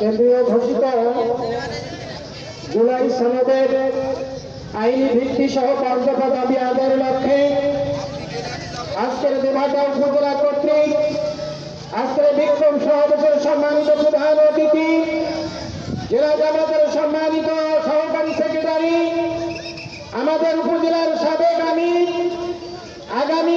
কেন্দ্রীয় ঘোষিত জুলাই সনদের আইনি ভিত্তি সহ পাঁচ দফা দাবি আদায়ের লক্ষ্যে আজকের দেবাটা উপজেলা কর্তৃক আজকের বিক্রম সমাবেশের সম্মানিত প্রধান অতিথি, জেলা জামাতের সম্মানিত সহকারী সেক্রেটারি, আমাদের উপজেলার সাবেক আমি আগামী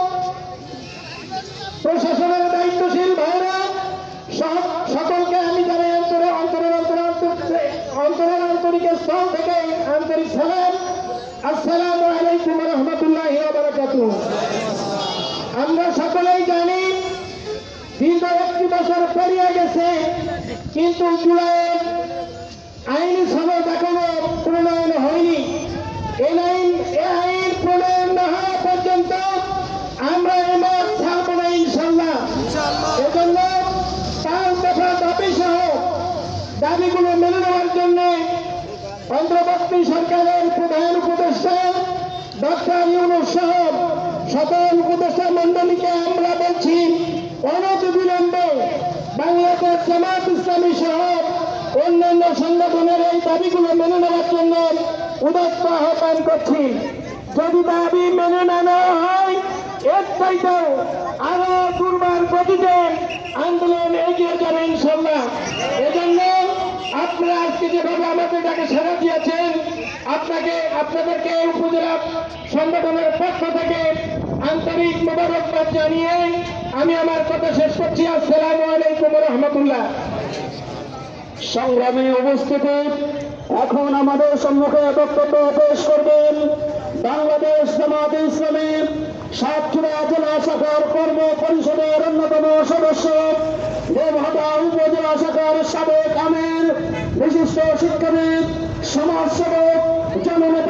প্রশাসনের দায়িত্বশীল ভাইরা সকলকে আমি জানাই অন্তরে অন্তরের অন্তর অন্তরের আন্তরিক স্থল থেকে আন্তরিক সালাম। আসসালামু আলাইকুম রহমতুল্লাহ আমরা সকলেই জানি, দীর্ঘ একটি বছর পেরিয়ে গেছে, কিন্তু জুলাইয়ের আইনি সনদ এখনও প্রণয়ন হয়নি। এই অন্তর্বর্তী সরকারের প্রধান উপদেষ্টা ডক্টর ইউনুস সাহেব, সকল উপদেষ্টা মন্ডলীকে আমরা বলছি, অনতি বিলম্বে বাংলাদেশ জামাত ইসলামী সহ অন্যান্য সংগঠনের এই দাবিগুলো মেনে নেওয়ার জন্য উদাত্ত আহ্বান করছি। যদি দাবি মেনে না নেওয়া হয়, এর চাইতেও আপনাদেরকে উপজেলা সংগঠনের পক্ষ থেকে আন্তরিক মোবারকবাদ জানিয়ে আমি আমার কথা শেষ করছি। আসসালামু আলাইকুম রহমতুল্লাহ। সংগ্রামী উপস্থিতি, এখন আমাদের সম্মুখে বক্তব্য পেশ করবেন বাংলাদেশ জামাত ইসলামের সাতক্ষীরা জেলা শাখার কর্ম পরিষদের অন্যতম সদস্য, দেবহাটা উপজেলা শাখার সাবেক আমির, বিশিষ্ট শিক্ষাবিদ, সমাজসেবক জননেতা